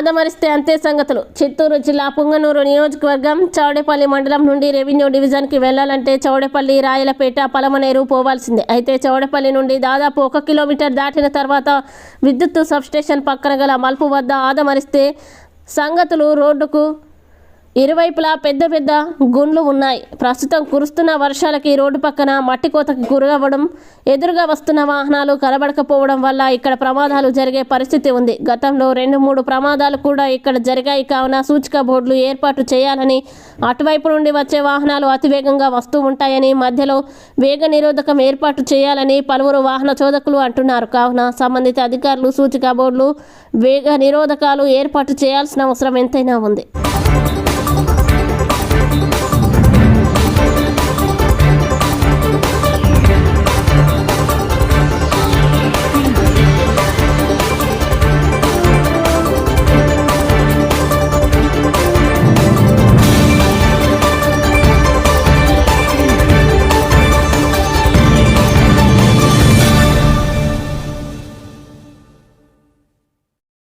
ఆదమరిస్తే అంతే సంగతులు. చిత్తూరు జిల్లా పుంగనూరు నియోజకవర్గం చౌడేపల్లి మండలం నుండి రెవెన్యూ డివిజన్కి వెళ్ళాలంటే చౌడేపల్లి రాయలపేట పలమనేరు పోవాల్సిందే. అయితే చౌడేపల్లి నుండి దాదాపు ఒక కిలోమీటర్ దాటిన తర్వాత విద్యుత్ సబ్స్టేషన్ పక్కన గల మలుపు వద్ద ఆదమరిస్తే సంగతులు రోడ్డుకు ఇరువైపులా పెద్ద పెద్ద గుండ్లు ఉన్నాయి. ప్రస్తుతం కురుస్తున్న వర్షాలకి రోడ్డు పక్కన మట్టి కోతకి గురవ్వడం ఎదురుగా వస్తున్న వాహనాలు కనబడకపోవడం వల్ల ఇక్కడ ప్రమాదాలు జరిగే పరిస్థితి ఉంది. గతంలో రెండు మూడు ప్రమాదాలు కూడా ఇక్కడ జరిగాయి. కావున సూచిక బోర్డులు ఏర్పాటు చేయాలని అటువైపు నుండి వచ్చే వాహనాలు అతివేగంగా వస్తూ ఉంటాయని మధ్యలో వేగ నిరోధకం ఏర్పాటు చేయాలని పలువురు వాహన చోదకులు అంటున్నారు. కావున సంబంధిత అధికారులు సూచిక బోర్డులు వేగ నిరోధకాలు ఏర్పాటు చేయాల్సిన అవసరం ఎంతైనా ఉంది.